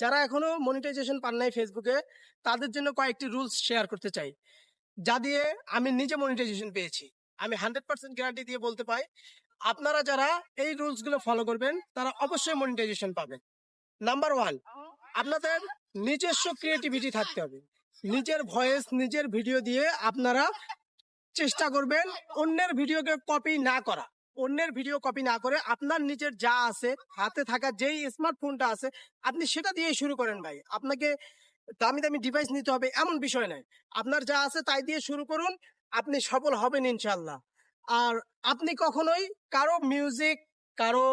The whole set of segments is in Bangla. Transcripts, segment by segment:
যারা এখনও মনিটাইজেশন পান নাই ফেসবুকে তাদের জন্য কয়েকটি রুলস শেয়ার করতে চাই। যা দিয়ে আমি নিজে মনিটাইজেশন পেয়েছি। আমি হান্ড্রেড পার্সেন্ট গ্যারান্টি দিয়ে বলতে পাই, আপনারা যারা এই রুলসগুলো ফলো করবেন, তারা অবশ্যই মনিটাইজেশন পাবেন। নাম্বার ওয়ান আপনাদের নিজস্ব ক্রিয়েটিভিটি থাকতে হবে। নিজের ভয়েস নিজের ভিডিও দিয়ে আপনারা চেষ্টা করবেন অন্যের ভিডিওকে কপি না করা। অন্যের ভিডিও কপি না করে আপনার নিজের যা আছে, হাতে থাকা যেই স্মার্টফোনটা আছে, আপনি সেটা দিয়ে শুরু করেন ভাই। আপনাকে দামি দামি ডিভাইস নিতে হবে এমন বিষয় নয়। আপনার যা আছে তাই দিয়ে শুরু করুন, আপনি সফল হবেন ইনশাল্লাহ আর আপনি কখনোই কারও মিউজিক কারও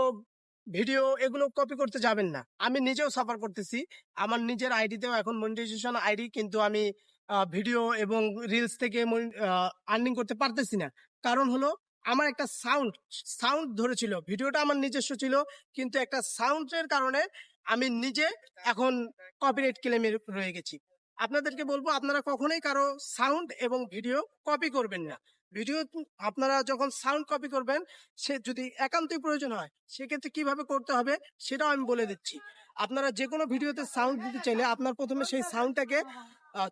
ভিডিও এগুলো কপি করতে যাবেন না। আমি নিজেও সাফার করতেছি। আমার নিজের আইডিতেও এখন মনিটাইজেশন আইডি কিন্তু আমি ভিডিও এবং রিলস থেকে আর্নিং করতে পারতেছি না। কারণ হলো আমার একটা সাউন্ড সাউন্ড ধরেছিল। ভিডিওটা আমার নিজস্ব ছিল, কিন্তু একটা সাউন্ডের কারণে আমি নিজে এখন কপিরাইট ক্লেমে রয়ে গেছি। আপনাদেরকে বলব, আপনারা কখনোই কারও সাউন্ড এবং ভিডিও কপি করবেন না। ভিডিও আপনারা যখন সাউন্ড কপি করবেন, সে যদি একান্তই প্রয়োজন হয়, সেক্ষেত্রে কীভাবে করতে হবে, সেটাও আমি বলে দিচ্ছি। আপনারা যে কোনো ভিডিওতে সাউন্ড দিতে চাইলে আপনার প্রথমে সেই সাউন্ডটাকে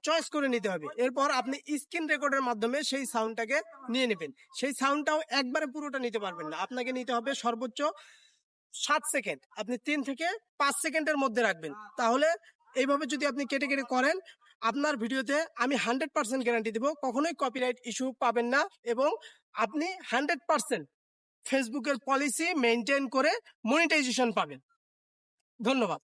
চয়েস করে নিতে হবে। এরপর আপনি স্ক্রিন রেকর্ডের মাধ্যমে সেই সাউন্ডটাকে নিয়ে নেবেন। সেই সাউন্ডটাও একবারে পুরোটা নিতে পারবেন না। আপনাকে নিতে হবে সর্বোচ্চ সাত সেকেন্ড আপনি তিন থেকে পাঁচ সেকেন্ডের মধ্যে রাখবেন। তাহলে এইভাবে যদি আপনি কেটে কেটে করেন, আপনার ভিডিওতে আমি হান্ড্রেড পার্সেন্ট গ্যারান্টি দেবো, কখনোই কপিরাইট ইস্যু পাবেন না এবং আপনি হান্ড্রেড পার্সেন্ট ফেসবুকের পলিসি মেনটেন করে মনিটাইজেশন পাবেন। ধন্যবাদ।